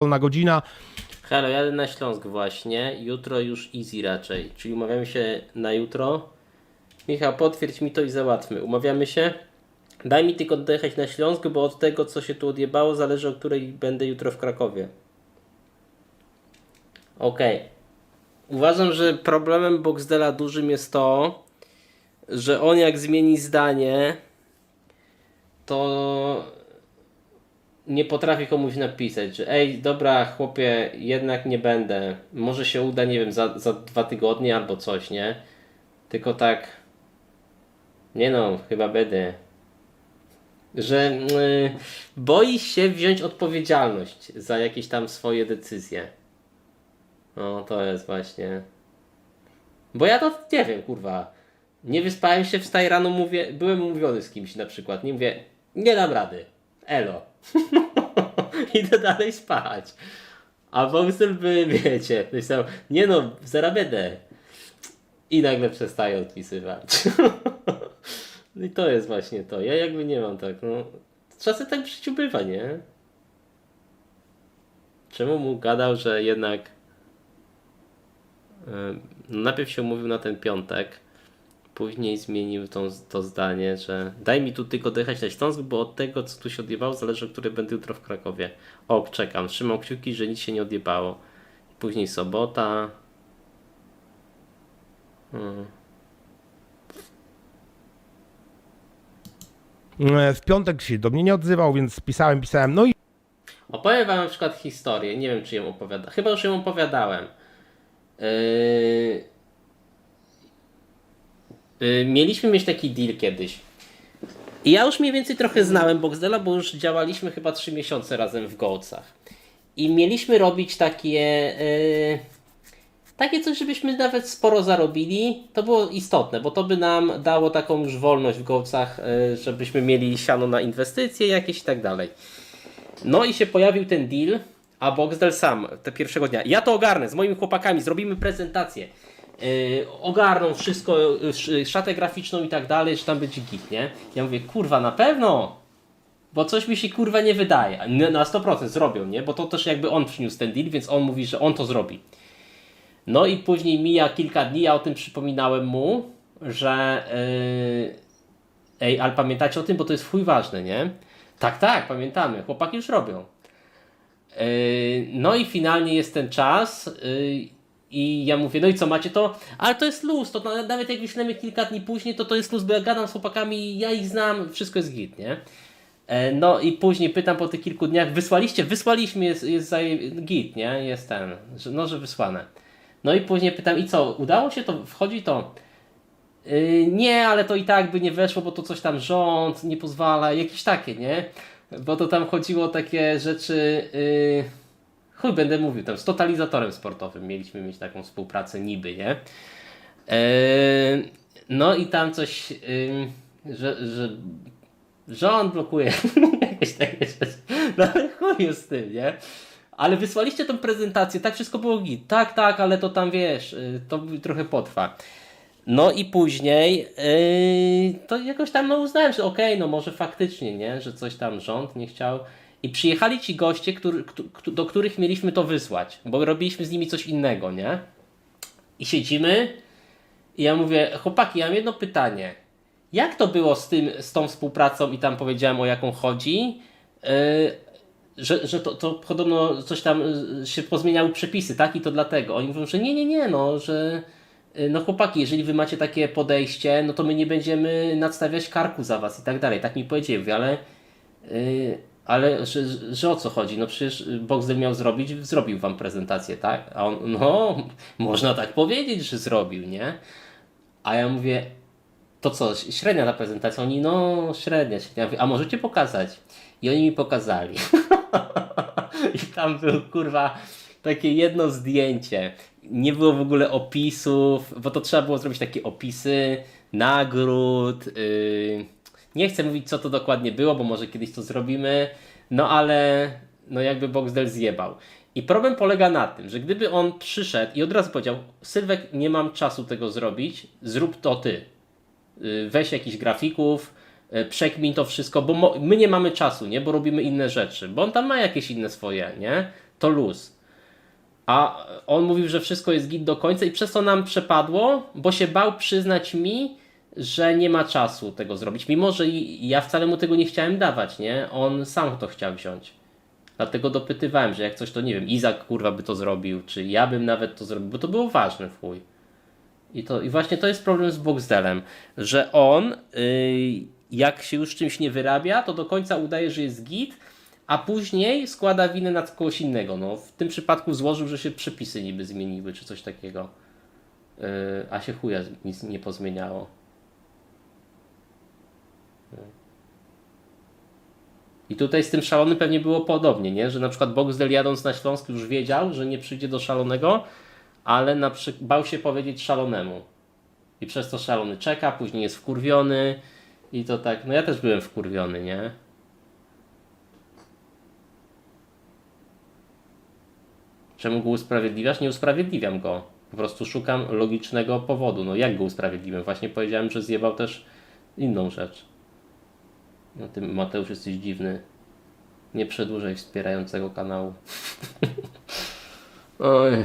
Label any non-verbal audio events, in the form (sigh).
wolna godzina. Halo, jadę na Śląsk właśnie. Jutro już easy raczej. Czyli umawiamy się na jutro. Michał, potwierdź mi to i załatwmy. Umawiamy się? Daj mi tylko dojechać na Śląsk, bo od tego, co się tu odjebało, zależy, o której będę jutro w Krakowie. Okej. Uważam, że problemem Boxdela dużym jest to, że on jak zmieni zdanie, to nie potrafię komuś napisać, że ej, dobra, chłopie, jednak nie będę. Może się uda, nie wiem, za, za dwa tygodnie albo coś, nie? Tylko tak. Nie no, chyba będę. Że yy, boi się wziąć odpowiedzialność za jakieś tam swoje decyzje. No, to jest właśnie. Bo ja to nie wiem, kurwa. Nie wyspałem się, wstaję rano, mówię, byłem umówiony z kimś na przykład. Nie mówię, nie dam rady. Elo. (laughs) Idę dalej spać. A Boxel by, (laughs) wiecie, myślał, nie no, zaraz będę. I nagle przestaje odpisywać. (laughs) no i to jest właśnie to. Ja jakby nie mam tak, no. Czasem tak w życiu bywa, nie? Czemu mu gadał, że jednak Yy, najpierw się umówił na ten piątek, później zmienił tą, to zdanie, że daj mi tu tylko dojechać na Śląsk, bo od tego, co tu się odjebało, zależy, o której będę jutro w Krakowie. O, czekam, trzymam kciuki, że nic się nie odjebało. Później sobota. Hmm. E, W piątek się do mnie nie odzywał, więc pisałem, pisałem. No i Opowiem wam na przykład historię, nie wiem czy ją opowiada, chyba już ją opowiadałem. Yy... Yy, mieliśmy mieć taki deal kiedyś. I ja już mniej więcej trochę znałem Boxdela, bo już działaliśmy chyba 3 miesiące razem w Gołcach. I mieliśmy robić takie. Yy... Takie coś, żebyśmy nawet sporo zarobili. To było istotne, bo to by nam dało taką już wolność w Gołcach, yy, żebyśmy mieli siano na inwestycje jakieś i tak dalej. No i się pojawił ten deal, a Boxdel sam te pierwszego dnia. Ja to ogarnę z moimi chłopakami, zrobimy prezentację. Yy, ogarną wszystko, sz- szatę graficzną i tak dalej, że tam będzie git, nie? Ja mówię, kurwa, na pewno? Bo coś mi się kurwa nie wydaje. Na 100% zrobią, nie? Bo to też jakby on przyniósł ten deal, więc on mówi, że on to zrobi. No i później mija kilka dni, ja o tym przypominałem mu, że yy, ej, ale pamiętacie o tym, bo to jest chuj ważne, nie? Tak, tak, pamiętamy. Chłopaki już robią. Yy, no i finalnie jest ten czas yy, i ja mówię, no i co, macie to? Ale to jest luz, to na- nawet jak wyślemy kilka dni później, to to jest luz, bo ja gadam z chłopakami, ja ich znam, wszystko jest git, nie? E, No i później pytam po tych kilku dniach, wysłaliście? Wysłaliśmy, jest, jest git, nie? Jest ten, no, że wysłane. No i później pytam, i co, udało się to, wchodzi to? Yy, nie, ale to i tak by nie weszło, bo to coś tam rząd nie pozwala, jakieś takie, nie? Bo to tam chodziło o takie rzeczy. Yy, chuj, będę mówił, tam z totalizatorem sportowym mieliśmy mieć taką współpracę, niby, nie? Yy, no i tam coś, że, że rząd blokuje (laughs) jakieś takie rzeczy. No chuj z tym, nie? Ale wysłaliście tą prezentację, tak wszystko było git. Tak, tak, ale to tam wiesz, yy, to trochę potrwa. No i później yy, to jakoś tam no uznałem, że okej, no może faktycznie, nie, że coś tam rząd nie chciał. I przyjechali ci goście, który, któ- do których mieliśmy to wysłać, bo robiliśmy z nimi coś innego, nie? I siedzimy i ja mówię, chłopaki, ja mam jedno pytanie. Jak to było z, tym, z tą współpracą i tam powiedziałem o jaką chodzi? Yy, że, że to, to podobno coś tam y, się pozmieniały przepisy, tak? I to dlatego. Oni mówią, że nie, nie, nie, no, że y, no chłopaki, jeżeli wy macie takie podejście, no to my nie będziemy nadstawiać karku za was i tak dalej. Tak mi powiedzieli, ale y, ale że, że o co chodzi? No przecież Boxdel miał zrobić, zrobił wam prezentację, tak? A on, no, można tak powiedzieć, że zrobił, nie? A ja mówię, to co, średnia ta prezentacja? Oni, no średnia, średnia. A możecie pokazać? I oni mi pokazali. (laughs) I tam był, kurwa, takie jedno zdjęcie. Nie było w ogóle opisów, bo to trzeba było zrobić takie opisy nagród. Yy... Nie chcę mówić, co to dokładnie było, bo może kiedyś to zrobimy. No ale, no jakby Boxdel zjebał. I problem polega na tym, że gdyby on przyszedł i od razu powiedział: Sylwek, nie mam czasu tego zrobić, zrób to ty. Y, weź jakichś grafików, y, przekmin to wszystko, bo my nie mamy czasu, nie? Bo robimy inne rzeczy, bo on tam ma jakieś inne swoje, nie? to luz. A on mówił, że wszystko jest git do końca i przez to nam przepadło, bo się bał przyznać mi, że nie ma czasu tego zrobić. Mimo, że ja wcale mu tego nie chciałem dawać, nie? On sam to chciał wziąć. Dlatego dopytywałem, że jak coś to nie wiem, Izak kurwa by to zrobił, czy ja bym nawet to zrobił, bo to było ważne w chuj. I, to, I właśnie to jest problem z Boxdelem, że on, yy, jak się już czymś nie wyrabia, to do końca udaje, że jest git, a później składa winę na kogoś innego. No, w tym przypadku złożył, że się przepisy niby zmieniły, czy coś takiego. Yy, a się chuja nic nie pozmieniało. I tutaj z tym szalonym pewnie było podobnie, nie? że na przykład Boxdel jadąc na Śląsk już wiedział, że nie przyjdzie do szalonego, ale na przy... bał się powiedzieć szalonemu. I przez to szalony czeka, później jest wkurwiony i to tak, no ja też byłem wkurwiony, nie? Czemu go usprawiedliwiasz? Nie usprawiedliwiam go. Po prostu szukam logicznego powodu. No jak go usprawiedliwiam? Właśnie powiedziałem, że zjebał też inną rzecz. No ty Mateusz jesteś dziwny. Nie przedłużaj wspierającego kanału. Oj.